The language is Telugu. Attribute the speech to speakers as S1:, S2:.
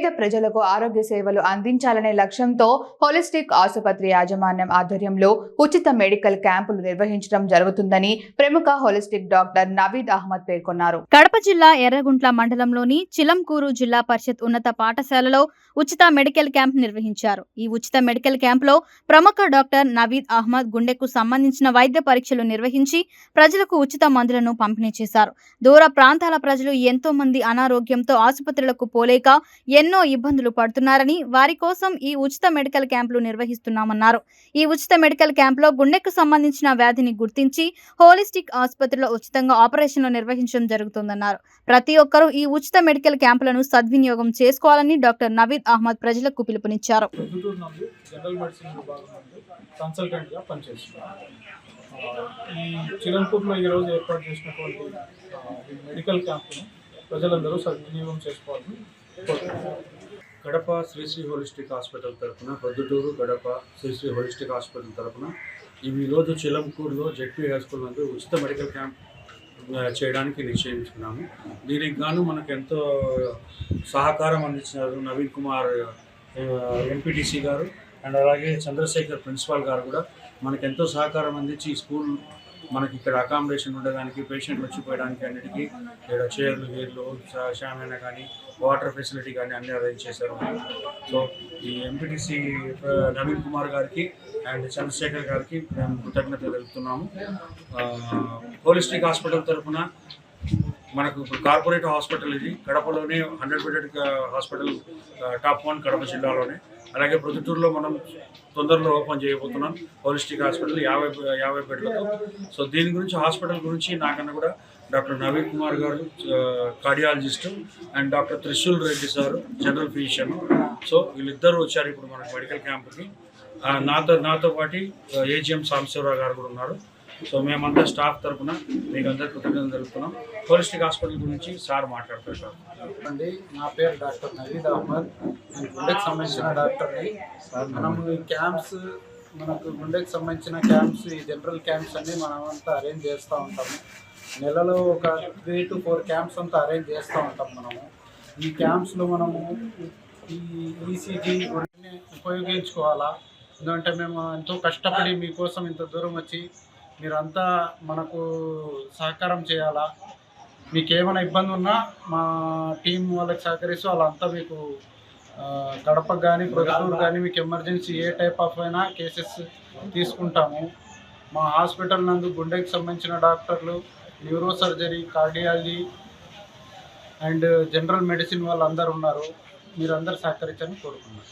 S1: పేద ప్రజలకు ఆరోగ్య సేవలు అందించాలనే లక్ష్యంతో హోలిస్టిక్ ఆసుపత్రి యాజమాన్యం ఆధ్వర్యంలో ఉచిత మెడికల్ క్యాంపులు నిర్వహించడం జరుగుతుందని ప్రముఖ హోలిస్టిక్ డాక్టర్ నవీద్ అహ్మద్ పేర్కొన్నారు.
S2: కడప జిల్లా ఎర్రగుంట్ల మండలంలోని చిలంకూరు జిల్లా పరిషత్ ఉన్నత పాఠశాలలో ఉచిత మెడికల్ క్యాంప్ నిర్వహించారు. ఈ ఉచిత మెడికల్ క్యాంప్లో ప్రముఖ డాక్టర్ నవీద్ అహ్మద్ గుండెకు సంబంధించిన వైద్య పరీక్షలు నిర్వహించి ప్రజలకు ఉచిత మందులను పంపిణీ చేశారు. దూర ప్రాంతాల ప్రజలు ఎంతో మంది అనారోగ్యంతో ఆసుపత్రులకు పోలేక ఎన్నో ఇబ్బందులు పడుతున్నారని వారి కోసం ఈ ఉచిత మెడికల్ క్యాంపులు నిర్వహిస్తున్నామన్నారు. ఈ ఉచిత మెడికల్ క్యాంపులో గుండెకు సంబంధించిన వ్యాధిని గుర్తించి హోలిస్టిక్ ఆసుపత్రిలో ఉచితంగా ఆపరేషన్లు నిర్వహించడం జరుగుతుందన్నారు. ప్రతి ఒక్కరూ ఈ ఉచిత మెడికల్ క్యాంపులను సద్వినియోగం చేసుకోవాలని డాక్టర్ నవీద్ అహ్మద్ ప్రజలకు పిలుపునిచ్చారు.
S3: కన్సల్టెంట్గా పనిచేస్తున్నాను ఈ చిరంపూర్లో ఈరోజు ఏర్పాటు చేసినటువంటి మెడికల్ క్యాంప్ను ప్రజలందరూ సద్వినియోగం చేసుకోవాలని
S4: కడప శ్రీశ్రీ హోలిస్టిక్ హాస్పిటల్ తరఫున ప్రొద్దుటూరు గడప శ్రీశ్రీ హోలిస్టిక్ హాస్పిటల్ తరఫున ఈరోజు చిలంకూరులో జెడ్పీ హై స్కూల్ నందు ఉచిత మెడికల్ క్యాంప్ చేయడానికి నిశ్చయించుకున్నాము. దీనికి గాను మనకు ఎంతో సహకారం అందించినారు నవీన్ కుమార్ ఎంపీటీసీ గారు. అండ్ అలాగే చంద్రశేఖర్ ప్రిన్సిపాల్ గారు కూడా మనకు ఎంతో సహకారం అందించి ఈ స్కూల్ మనకి ఇక్కడ అకామిడేషన్ ఉండడానికి పేషెంట్లు వచ్చిపోయడానికి అన్నిటికీ ఇక్కడ చైర్లు గీర్లు షామైనా కానీ వాటర్ ఫెసిలిటీ కానీ అన్ని అరేంజ్ చేశారు. సో ఈ ఎంపీటీసీ నవీన్ కుమార్ గారికి అండ్ చంద్రశేఖర్ గారికి మేము కృతజ్ఞతలు తెలుపుతున్నాము. హోలిస్టిక్ హాస్పిటల్ తరఫున మనకు ఇప్పుడు కార్పొరేట్ హాస్పిటల్ ఇది కడపలోనే hundred bedded hospital top one Kadapa జిల్లాలోనే. అలాగే ప్రొద్దుటూరులో మనం తొందరలో ఓపెన్ చేయబోతున్నాం హోలిస్టిక్ హాస్పిటల్ యాభై యాభై బెడ్లతో. సో దీని గురించి హాస్పిటల్ గురించి నాకన్నా కూడా డాక్టర్ నవీన్ కుమార్ గారు cardiologist and doctor Trishul Reddy sir general physician. So వీళ్ళిద్దరూ వచ్చారు ఇప్పుడు మనకు మెడికల్ క్యాంప్కి. నాతో నాతో పాటు ఏజిఎం సాంబశివరావు గారు కూడా ఉన్నారు. సో మేమంతా స్టాఫ్ తరఫున మీకు అందరికీ కృతజ్ఞతలు తెలుపుతున్నాం. హోలిస్టిక్ హాస్పిటల్ గురించి సార్ మాట్లాడతారు సార్.
S3: అండి నా పేరు డాక్టర్ నవీద్ అహ్మద్. నేను గుండెకి సంబంధించిన డాక్టర్ని మనం ఈ క్యాంప్స్ మనకు గుండెకి సంబంధించిన క్యాంప్స్ ఈ జనరల్ క్యాంప్స్ అన్ని మనం అంతా అరేంజ్ చేస్తూ ఉంటాము. నెలలో ఒక త్రీ టు ఫోర్ క్యాంప్స్ అంతా అరేంజ్ చేస్తూ ఉంటాం మనము. ఈ క్యాంప్స్లో మనము ఈ ఈసీజీ ఉపయోగించుకోవాలా? ఎందుకంటే మేము ఎంతో కష్టపడి మీకోసం ఇంత దూరం వచ్చి మీరంతా మనకు సహకారం చేయాలా? మీకు ఏమైనా ఇబ్బంది ఉన్నా మా టీం వాళ్ళకి సహకరిస్తూ వాళ్ళంతా మీకు ఆ, కడపకు కానీ ప్రొద్దుటూరు కానీ మీకు ఎమర్జెన్సీ ఏ టైప్ ఆఫ్ అయినా కేసెస్ తీసుకుంటాము. మా హాస్పిటల్ నందు గుండెకి సంబంధించిన డాక్టర్లు neuro surgery cardiology and general medicine వాళ్ళందరూ ఉన్నారు. మీరందరూ సహకరించని కోరుకున్నారు